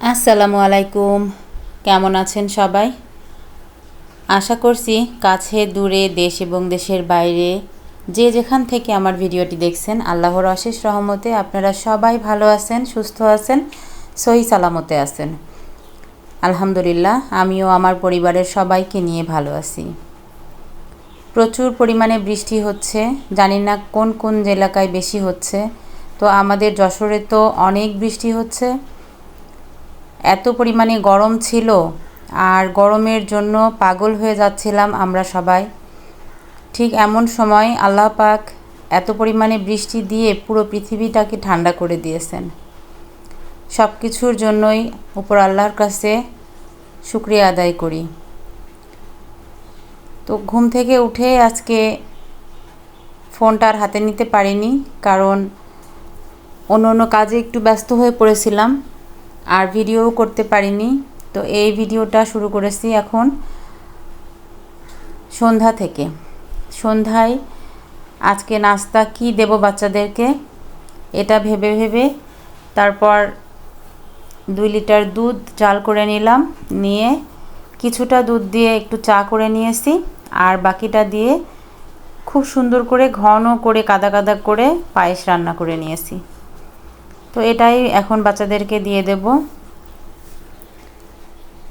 আসসালামু আলাইকুম। কেমন আছেন সবাই? আশা করছি কাছে, দূরে, দেশ এবং দেশের বাইরে যে যেখান থেকে আমার ভিডিওটি দেখছেন, আল্লাহর অশেষ রহমতে আপনারা সবাই ভালো আছেন, সুস্থ আছেন, সহি সালামতে আছেন। আলহামদুলিল্লাহ, আমিও আমার পরিবারের সবাইকে নিয়ে ভালো আছি। প্রচুর পরিমাণে বৃষ্টি হচ্ছে, জানি না কোন কোন এলাকায় বেশি হচ্ছে। তো আমাদের যশোরে তো অনেক বৃষ্টি হচ্ছে। এত পরিমাণে গরম ছিল আর গরমের জন্য পাগল হয়ে যাচ্ছিলাম আমরা সবাই। ঠিক এমন সময় আল্লাহ পাক এত পরিমাণে বৃষ্টি দিয়ে পুরো পৃথিবীটাকে ঠান্ডা করে দিয়েছেন। সব কিছুর জন্যই উপর আল্লাহর কাছে শুক্রিয়া আদায় করি। তো ঘুম থেকে উঠে আজকে ফোনটা আর হাতে নিতে পারিনি, কারণ অন্য অন্য কাজে একটু ব্যস্ত হয়ে পড়েছিলাম। আর ভিডিও করতে পারিনি। তো এই ভিডিওটা শুরু করেছি এখন সন্ধ্যা থেকে। সন্ধ্যায় আজকে নাস্তা কি দেব বাচ্চাদেরকে এটা ভেবে ভেবে তারপর দুই লিটার দুধ জাল করে নিলাম, নিয়ে কিছুটা দুধ দিয়ে একটু চা করে নিয়েছি আর বাকিটা দিয়ে খুব সুন্দর করে ঘন করে কাদা কাদা করে পায়েস রান্না করে নিয়েছি। তো এটাই এখন বাচ্চাদেরকে দিয়ে দেব।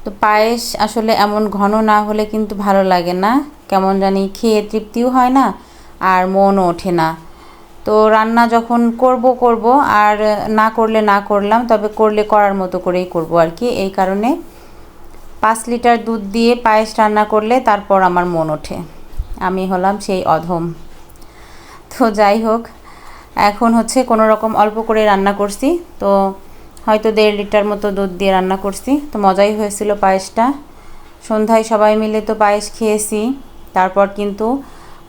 তো পায়েস আসলে এমন ঘন না হলে কিন্তু ভালো লাগে না। কেমন জানি খেয়ে তৃপ্তিও হয় না আর মনও ওঠে না। তো রান্না যখন করব করব আর না করলে না করলাম, তবে করলে করার মতো করেই করব আর কি। এই কারণে পাঁচ লিটার দুধ দিয়ে পায়েস রান্না করলে তারপর আমার মন ওঠে। আমি হলাম সেই অধম। তো যাই হোক এখন হচ্ছে কোনো রকম অল্প করে রান্না করছি। তো হয়তো দেড় লিটার মতো দুধ দিয়ে রান্না করছি। তো মজাই হয়েছিল পায়েসটা। সন্ধ্যায় সবাই মিলে তো পায়েস খেয়েছি। তারপর কিন্তু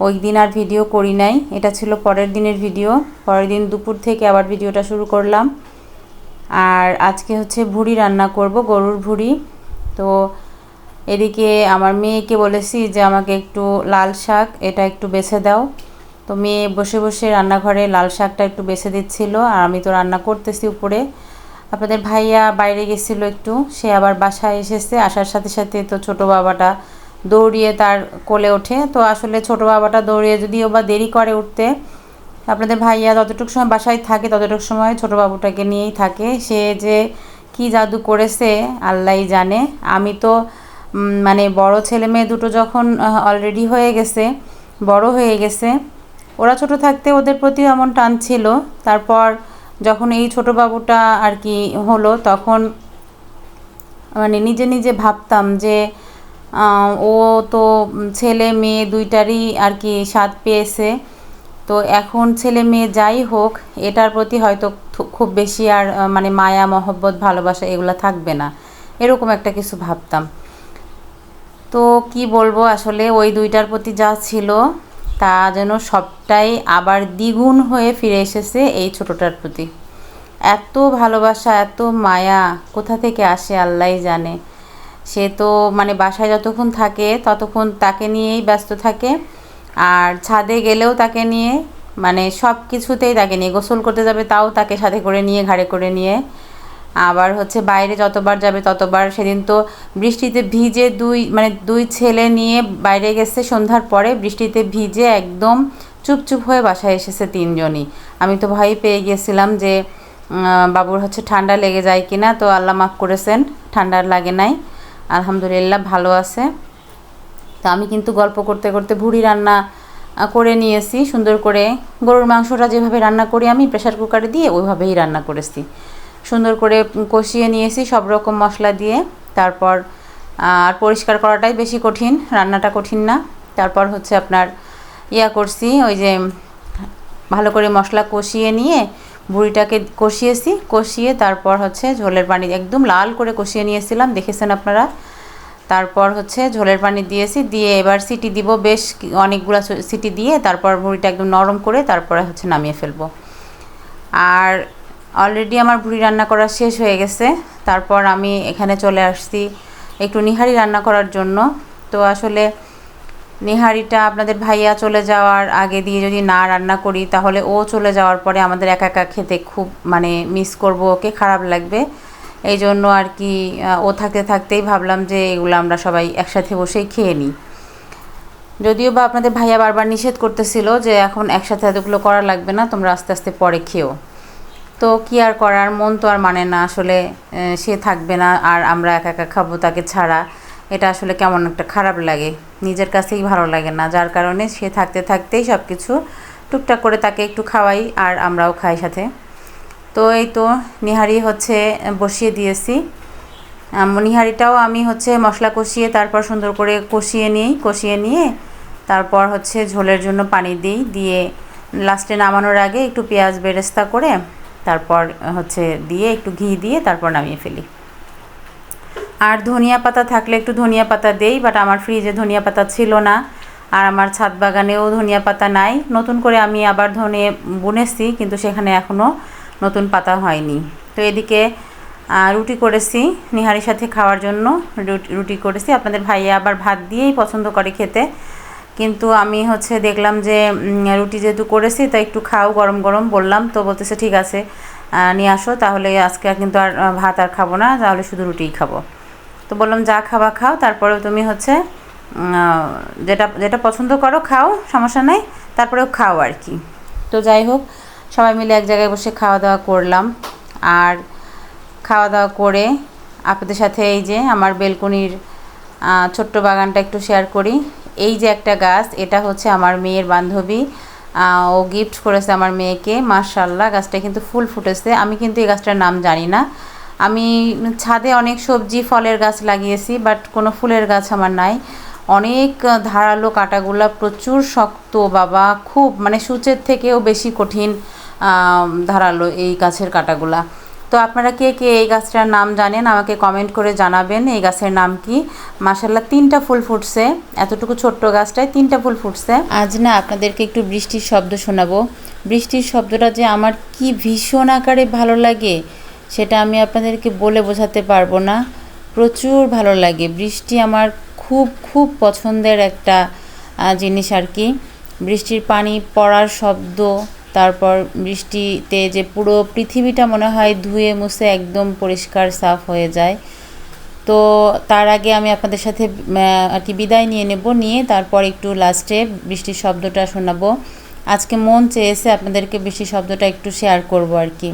ওই দিন আর ভিডিও করি নাই। এটা ছিল পরের দিনের ভিডিও। পরের দিন দুপুর থেকে আবার ভিডিওটা শুরু করলাম। আর আজকে হচ্ছে ভুড়ি রান্না করব, গরুর ভুড়ি। তো এদিকে আমার মেয়েকে বলেছি যে আমাকে একটু লাল শাক, এটা একটু বেছে দাও। তো মেয়ে বসে বসে রান্নাঘরে লাল শাকটা একটু বেছে দিচ্ছিল, আর আমি তো রান্না করতেছি উপরে। আপনাদের ভাইয়া বাইরে গেছিল একটু, সে আবার বাসায় এসেছে, আসার সাথে সাথে তো ছোট বাবাটা দৌড়িয়ে তার কোলে ওঠে। তো আসলে ছোট বাবাটা দৌড়িয়ে যদিও বা দেরি করে উঠতে, আপনাদের ভাইয়া যতটুকু সময় বাসায় থাকে ততটুকু সময় ছোট বাবুটাকে নিয়েই থাকে। সে যে কি জাদু করেছে আল্লাহ জানে। আমি তো মানে বড় ছেলে মেয়ে দুটো যখন অলরেডি হয়ে গেছে, বড় হয়ে গেছে ওরা ছোট থাকতে ওদের প্রতি এমন টান ছিল। তারপর যখন এই ছোট বাবুটা আর কি হলো, তখন মানে নিজে নিজে ভাবতাম যে ও তো ছেলে মেয়ে দুইটারই আর কি স্বাদ পেয়েছে। তো এখন ছেলে মেয়ে যাই হোক, এটার প্রতি হয়তো খুব বেশি আর মানে মায়া, মহব্বত, ভালোবাসা এগুলো থাকবে না। এরকম একটা কিছু ভাবতাম। তো কি বলব আসলে, ওই দুইটার প্রতি যা ছিল তা যেন সবটাই আবার দ্বিগুণ হয়ে ফিরে এসেছে এই ছোটোটার প্রতি। এত ভালোবাসা, এত মায়া কোথা থেকে আসে আল্লাহ জানে। সে তো মানে বাসায় যতক্ষণ থাকে ততক্ষণ তাকে নিয়েই ব্যস্ত থাকে। আর ছাদে গেলেও তাকে নিয়ে মানে সব কিছুতেই তাকে নিয়ে, গোসল করতে যাবে তাও তাকে সাথে করে নিয়ে, ঘাড়ে করে নিয়ে। আবার হচ্ছে বাইরে যতবার যাবে ততবার সেদিন তো বৃষ্টিতে ভিজে দুই মানে দুই ছেলে নিয়ে বাইরে গেছে, সন্ধ্যার পরে বৃষ্টিতে ভিজে একদম চুপচুপ হয়ে বাসায় এসেছে তিনজনই। আমি তো ভয় পেয়ে গিয়েছিলাম যে বাবুর হচ্ছে ঠান্ডা লেগে যায় কি না তো আল্লাহ মাফ করেছেন ঠান্ডার লাগে নাই। আলহামদুলিল্লাহ ভালো আছে। তো আমি কিন্তু গল্প করতে করতে ভুড়ি রান্না করে নিয়েছি, সুন্দর করে। গরুর মাংসটা যেভাবে রান্না করি আমি প্রেশার কুকারে দিয়ে ওইভাবেই রান্না করেছি। সুন্দর করে কষিয়ে নিয়েছি সব রকম মশলা দিয়ে। তারপর আর পরিষ্কার করাটাই বেশি কঠিন, রান্নাটা কঠিন না। তারপর হচ্ছে আপনার ইয়া করছি, ওই যে ভালো করে মশলা কষিয়ে নিয়ে বুড়িটাকে কষিয়েছি। কষিয়ে তারপর হচ্ছে ঝোলের পানি একদম লাল করে কষিয়ে নিয়েছিলাম, দেখেছেন আপনারা? তারপর হচ্ছে ঝোলের পানি দিয়েছি, দিয়ে এবার সিটি দিব বেশ অনেকগুলো সিটি দিয়ে, তারপর বুড়িটা একদম নরম করে তারপরে হচ্ছে নামিয়ে ফেলব। আর অলরেডি আমার ভুড়ি রান্না করা শেষ হয়ে গেছে। তারপর আমি এখানে চলে আসছি একটু নিহারি রান্না করার জন্য। তো আসলে নিহারিটা আপনাদের ভাইয়া চলে যাওয়ার আগে দিয়ে যদি না রান্না করি, তাহলে ও চলে যাওয়ার পরে আমাদের একা একা খেতে খুব মানে মিস করব, ওকে খারাপ লাগবে। এই জন্য আর কি ও থাকতে থাকতেই ভাবলাম যে এগুলো আমরা সবাই একসাথে বসেই খেয়ে নিই। যদিও বা আপনাদের ভাইয়া বারবার নিষেধ করতেছিল যে এখন একসাথে এতগুলো করা লাগবে না, তোমরা আস্তে আস্তে পরে খেও। তো কি আর করার? মন তো আর মানে না আসলে সে থাকবে না আর আমরা একা একা খাব তাকে ছাড়া। এটা আসলে কেমন একটা খারাপ লাগে। নিজের কাছেই ভালো লাগে না। যার কারণে সে থাকতে থাকতেই সব কিছু টুকটাক করে তাকে একটু খাওয়াই আর আমরাও খাই সাথে। তো এই তো নিহারি হচ্ছে বসিয়ে দিয়েছি। নিহারিটাও আমি হচ্ছে মশলা কষিয়ে তারপর সুন্দর করে কষিয়ে নিই, কষিয়ে নিয়ে তারপর হচ্ছে ঝোলের জন্য পানি দিই। দিয়ে লাস্টে নামানোর আগে একটু পেঁয়াজ বেরেস্তা করে তারপর হচ্ছে দিয়ে একটু ঘি দিয়ে তারপর নামিয়ে ফেলি। আর ধনিয়া পাতা থাকলে একটু ধনিয়া পাতা দেই বাট আমার ফ্রিজে ধনিয়া পাতা ছিল না। আর আমার ছাদ বাগানেও ধনিয়া পাতা নাই। নতুন করে আমি আবার ধনে বুনেছি, কিন্তু সেখানে এখনও নতুন পাতা হয়নি। তো এদিকে রুটি করেছি নিহারির সাথে খাওয়ার জন্য। রুটি- করেছি। আপনাদের ভাইয়া আবার ভাত দিয়েই পছন্দ করে খেতে। কিন্তু আমি হচ্ছে দেখলাম যে রুটি যেহেতু করেছি, তাই একটু খাও, গরম গরম বললাম। তো বলতেছে, ঠিক আছে নিয়ে আসো, তাহলে আজকে কিন্তু আর ভাত আর খাব না, তাহলে শুধু রুটিই খাব। তো বললাম, যা খাবা খাও তারপরে তুমি হচ্ছে যেটা যেটা পছন্দ করো, খাও, সমস্যা নাই, তারপরেও খাও আর কি। তো যাই হোক, সবাই মিলে এক জায়গায় বসে খাওয়া দাওয়া করলাম। আর খাওয়া দাওয়া করে আপনাদের সাথে এই যে, আমার বেলকনির ছোট্ট বাগানটা একটু শেয়ার করি। এই যে একটা গাছ, এটা হচ্ছে আমার মেয়ের বান্ধবী। ও গিফট করেছে আমার মেয়েকে মার্শাল্লাহ গাছটা কিন্তু ফুল ফুটেছে। আমি কিন্তু এই গাছটার নাম জানি না। আমি ছাদে অনেক সবজি, ফলের গাছ লাগিয়েছি বাট কোনো ফুলের গাছ আমার নাই। অনেক ধারালো কাটাগুলা প্রচুর শক্ত বাবা, খুব মানে সূচের থেকেও বেশি কঠিন ধারালো এই গাছের কাটাগুলা তো আপনারা কে কে এই গাছটার নাম জানেন, আমাকে কমেন্ট করে জানাবেন, এই গাছের নাম কি? মাসাল্লাহ তিনটা ফুল ফুটছে, এতটুকু ছোট্ট গাছটায় তিনটা ফুল ফুটছে। আজ না আপনাদেরকে একটু বৃষ্টির শব্দ শোনাবো। বৃষ্টির শব্দটা যে আমার কি ভীষণ আকারে ভালো লাগে, সেটা আমি আপনাদেরকে বলে বোঝাতে পারব না। প্রচুর ভালো লাগে। বৃষ্টি আমার খুব খুব পছন্দের একটা জিনিস আর কি। বৃষ্টির পানি পড়ার শব্দ তারপর বৃষ্টিতে যে পুরো পৃথিবীটা মনে হয় ধুয়ে মুছে একদম পরিষ্কার, সাফ হয়ে যায়। তো তার আগে আমি আপনাদের সাথে আর কি বিদায় নিয়ে নেব, নিয়ে তারপর একটু লাস্টে বৃষ্টির শব্দটা শোনাবো। আজকে মন চেয়েছে আপনাদেরকে বৃষ্টির শব্দটা একটু শেয়ার করব আর কি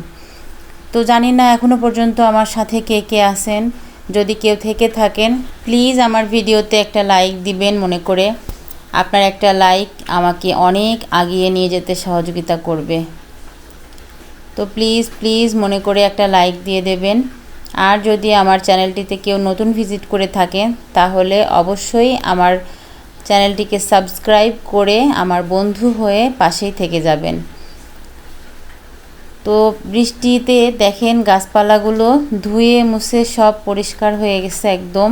তো জানি না এখনও পর্যন্ত আমার সাথে কে কে আছেন। যদি কেউ থেকে থাকেন প্লিজ আমার ভিডিওতে একটা লাইক দিবেন মনে করে। আপনার একটা লাইক আমাকে অনেক আগিয়ে নিয়ে যেতে সহযোগিতা করবে। তো প্লিজ প্লিজ মনে করে একটা লাইক দিয়ে দেবেন। আর যদি আমার চ্যানেলটিতে কেউ নতুন ভিজিট করে থাকেন তাহলে অবশ্যই আমার চ্যানেলটিকে সাবস্ক্রাইব করে আমার বন্ধু হয়ে পাশেই থেকে যাবেন। তো বৃষ্টিতে দেখেন গাছপালাগুলো ধুয়ে মুছে সব পরিষ্কার হয়ে গেছে একদম।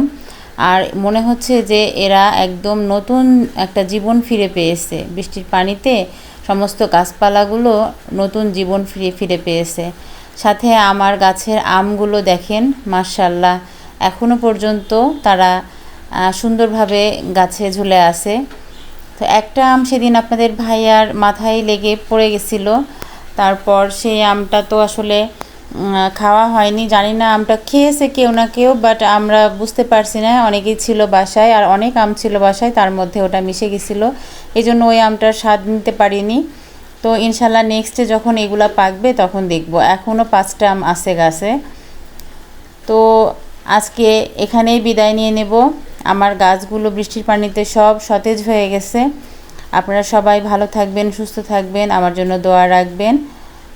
আর মনে হচ্ছে যে এরা একদম নতুন একটা জীবন ফিরে পেয়েছে। বৃষ্টির পানিতে সমস্ত গাছপালাগুলো নতুন জীবন ফিরে ফিরে পেয়েছে। সাথে আমার গাছের আমগুলো দেখেন মার্শাল্লাহ এখনও পর্যন্ত তারা সুন্দরভাবে গাছে ঝুলে আছে। তো একটা আম সেদিন আপনাদের ভাইয়ার মাথায় লেগে পড়ে গেছিল। তারপর সেই আমটা তো আসলে খাওয়া হয়নি, জানি না আমটা খেয়েছে কেউ না কেউ বাট আমরা বুঝতে পারছি না, অনেকেই ছিল বাসায় আর অনেক আম ছিল বাসায়, তার মধ্যে ওটা মিশে গেছিল। এই জন্য ওই আমটার স্বাদ নিতে পারিনি। তো ইনশাল্লাহ নেক্সটে যখন এগুলা পাকবে, তখন দেখব। এখনও পাঁচটা আম আছে গাছে। তো আজকে এখানেই বিদায় নিয়ে নেব। আমার গাছগুলো বৃষ্টির পানিতে সব সতেজ হয়ে গেছে। আপনারা সবাই ভালো থাকবেন, সুস্থ থাকবেন, আমার জন্য দোয়া রাখবেন।